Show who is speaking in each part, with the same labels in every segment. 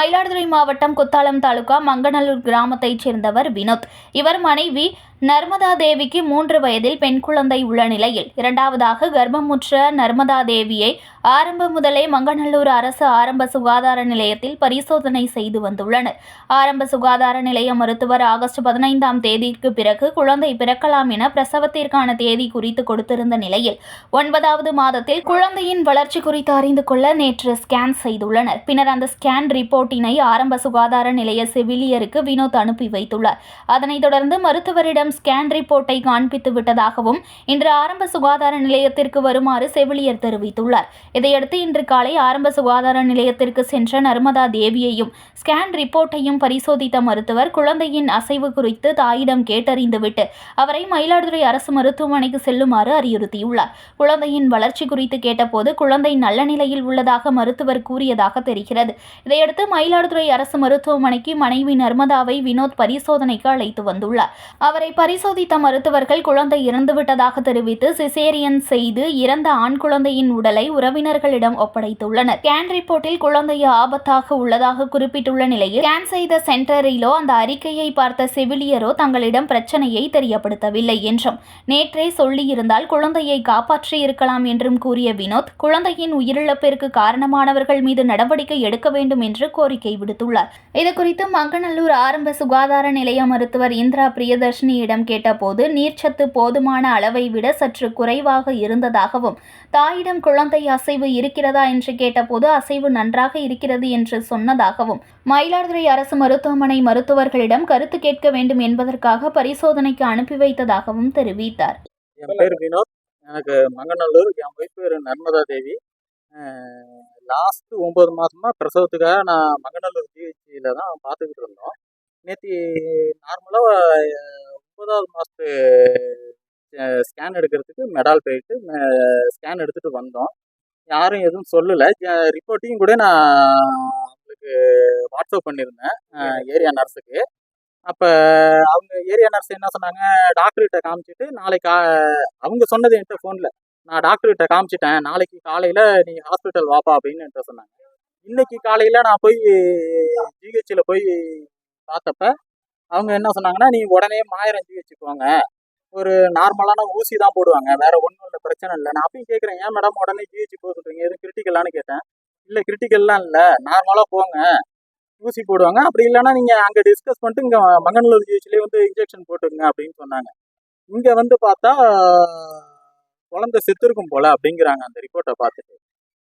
Speaker 1: மயிலாடுதுறை மாவட்டம் குத்தாலம் தாலுகா மங்கநல்லூர் கிராமத்தைச் சேர்ந்தவர் வினோத். இவர் மனைவி நர்மதா தேவிக்கு மூன்று வயதில் பெண் குழந்தை உள்ள நிலையில் இரண்டாவதாக கர்ப்பமுற்ற நர்மதா தேவியை ஆரம்பம் முதலே மங்கநல்லூர் அரசு ஆரம்ப சுகாதார நிலையத்தில் பரிசோதனை செய்து வந்துள்ளனர். ஆரம்ப சுகாதார நிலைய மருத்துவர் ஆகஸ்ட் பதினைந்தாம் தேதிக்கு பிறகு குழந்தை பிறக்கலாம் என பிரசவத்திற்கான தேதி குறித்து கொடுத்திருந்த நிலையில் ஒன்பதாவது மாதத்தில் குழந்தையின் வளர்ச்சி குறித்து அறிந்து கொள்ள நேற்று ஸ்கேன் செய்துள்ளனர். பின்னர் அந்த ஸ்கேன் ரிப்போர்ட்டினை ஆரம்ப சுகாதார நிலைய செவிலியருக்கு வினோத் அனுப்பி வைத்துள்ளார். அதனைத் தொடர்ந்து மருத்துவரிடம் ஸ்கேன் ரிப்போர்ட்டை காண்பித்து விட்டதாகவும் இன்று ஆரம்ப சுகாதார நிலையத்திற்கு வருமாறு செவிலியர் தெரிவித்துள்ளார். இதையடுத்து இன்று காலை ஆரம்ப சுகாதார நிலையத்திற்கு சென்ற நர்மதா தேவியையும் ஸ்கேன் ரிப்போர்ட்டையும் பரிசோதித்த மருத்துவர் குழந்தையின் அசைவு குறித்து தாயிடம் கேட்டறிந்துவிட்டு அவரை மயிலாடுதுறை அரசு மருத்துவமனைக்கு செல்லுமாறு அறிவுறுத்தியுள்ளார். குழந்தையின் வளர்ச்சி குறித்து கேட்டபோது குழந்தை நல்ல நிலையில் உள்ளதாக மருத்துவர் கூறியதாக தெரிகிறது. இதையடுத்து மயிலாடுதுறை அரசு மருத்துவமனைக்கு மனைவி நர்மதாவை வினோத் பரிசோதனைக்கு அழைத்து வந்துள்ளார். அவரை பரிசோதித்த மருத்துவர்கள் குழந்தை இறந்துவிட்டதாக தெரிவித்து சிசேரியன் செய்து இறந்த ஆண் குழந்தையின் உடலை உறவினர்களிடம் ஒப்படைத்துள்ளனர். ஸ்கேன் ரிப்போர்ட்டில் குழந்தை ஆபத்தாக உள்ளதாக குறிப்பிட்டுள்ள நிலையில் ஸ்கேன் செய்த சென்டரிலோ அந்த அறிக்கையை பார்த்த செவிலியரோ தங்களிடம் பிரச்சனையை தெரியப்படுத்தவில்லை என்றும் நேற்றே சொல்லியிருந்தால் குழந்தையை காப்பாற்றி இருக்கலாம் என்றும் கூறிய வினோத் குழந்தையின் உயிரிழப்பிற்கு காரணமானவர்கள் மீது நடவடிக்கை எடுக்க வேண்டும் என்று கோரிக்கை விடுத்துள்ளார். இதுகுறித்து மங்கநல்லூர் ஆரம்ப சுகாதார நிலைய மருத்துவர் இந்திரா பிரியதர்ஷினியிடம் தாயிடம் கேட்டபோது நீர்ச்சத்து போதுமான அளவை விட சற்று குறைவாக இருந்ததாகவும் தாயிடம் குழந்தை அசைவு இருக்கிறதா என்று கேட்டபோது அசைவு நன்றாக இருக்கிறது என்று சொன்னதாகவும் மயிலாடுதுறை அரசு மருத்துவமனை மருத்துவர்களிடம் கருத்து கேட்க வேண்டும் என்பதற்காக பரிசோதனைக்கு அனுப்பி வைத்ததாகவும் தெரிவித்தார்.
Speaker 2: என் பேர் வினோத். எனக்கு மங்கநல்லூர். என் ஒய்ஃப் பேர் நர்மதா தேவி. லாஸ்ட்டு ஒம்பது மாதமாக பிரசவத்துக்காக நான் மங்கநல்லூர் ஜிஹெச்சியில் தான் பார்த்துக்கிட்டு இருந்தோம். நேற்று நார்மலாக ஒன்பதாவது மாதத்து ஸ்கேன் எடுக்கிறதுக்கு மெடால் போயிட்டு ஸ்கேன் எடுத்துகிட்டு வந்தோம். யாரும் எதுவும் சொல்லலை. ரிப்போர்ட்டையும் கூட நான் அவங்களுக்கு வாட்ஸ்அப் பண்ணியிருந்தேன் ஏரியா நர்ஸுக்கு அப்போ அவங்க ஏரியா நர்ஸ் என்ன சொன்னாங்க? டாக்டர்கிட்ட காமிச்சிட்டு நாளைக்கு அவங்க சொன்னது என்கிட்ட ஃபோனில் நான் டாக்டர்கிட்ட காமிச்சிட்டேன் நாளைக்கு காலையில் நீ ஹாஸ்பிட்டல் வாப்பா அப்படின்னு என்கிட்ட சொன்னாங்க. இன்னைக்கு காலையில் நான் போய் ஜிஹெச்சில் போய் பார்த்தப்ப அவங்க என்ன சொன்னாங்கன்னா நீ உடனே மாயிரம் ஜிஹெச்சுக்கு வாங்க ஒரு நார்மலான ஊசி தான் போடுவாங்க. வேற ஒன்றும் இல்லை பிரச்சனை இல்லை. நான் அப்பயும் கேட்குறேன் ஏன் மேடம் உடனே ஜிஹெச் போக சொல்கிறீங்க எதுவும் கிரிட்டிக்கலான்னு கேட்டேன். இல்லை கிரிட்டிக்கல்லாம் இல்லை. நார்மலாக போங்க. ஊசி போடுவாங்க. அப்படி இல்லைன்னா நீங்கள் அங்கே டிஸ்கஸ் பண்ணிட்டு இங்கே மங்கநல்லூர் ஜிஹெச்லேயே வந்து இன்ஜெக்ஷன் போட்டுருங்க அப்படின்னு சொன்னாங்க. இங்கே வந்து பார்த்தா குழந்தை செத்துருக்கும் போல அப்படிங்கிறாங்க அந்த ரிப்போர்ட்டை பார்த்துட்டு.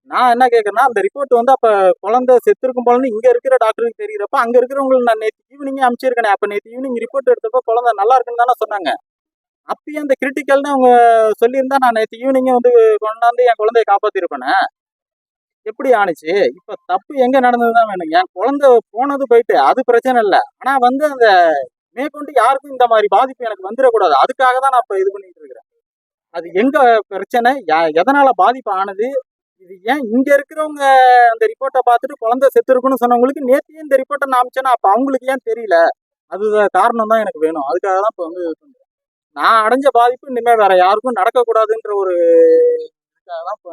Speaker 2: நான் என்ன கேட்குறேன்னா அந்த ரிப்போர்ட் வந்து அப்போ குழந்தை செத்துருக்கும் போலன்னு இங்கே இருக்கிற டாக்டருக்கு தெரிகிறப்ப அங்கே இருக்கிறவங்களுக்கு நான் நேற்று ஈவினிங்கே அனுப்பிச்சிருக்கேன் அப்போ நேற்று ஈவினிங் ரிப்போர்ட் எடுத்தப்போ குழந்தை நல்லா இருக்குன்னு தானே சொன்னாங்க. அப்பயும் அந்த கிரிட்டிக்கல்னு அவங்க சொல்லியிருந்தா நான் நேற்று ஈவினிங்கே வந்து கொண்டாந்து என் குழந்தைய காப்பாற்றிருப்பேனே எப்படி ஆணுச்சு? இப்போ தப்பு எங்கே நடந்தது தான் வேணும் என் குழந்தை போனது போயிட்டு அது பிரச்சனை இல்லை. ஆனால் வந்து அந்த மேற்கொண்டு யாருக்கும் இந்த மாதிரி பாதிப்பு எனக்கு வந்துடக்கூடாது. அதுக்காக தான் நான் இப்போ இது பண்ணிட்டு இருக்கிறேன். அது எங்கே பிரச்சனை? யா- பாதிப்பு ஆனது? இது ஏன் இங்க இருக்கிறவங்க அந்த ரிப்போர்ட்டை பார்த்துட்டு குழந்தை செத்து இருக்குன்னு சொன்னவங்களுக்கு நேற்று இந்த ரிப்போர்ட்டை நான் அப்போ அவங்களுக்கு ஏன் தெரியல? அது காரணம் தான் எனக்கு வேணும். அதுக்காக தான் இப்போ வந்து நான் அடைஞ்ச பாதிப்பு இனிமேல் வேற யாருக்கும் நடக்கக்கூடாதுன்ற ஒரு இதுக்காக தான் இப்போ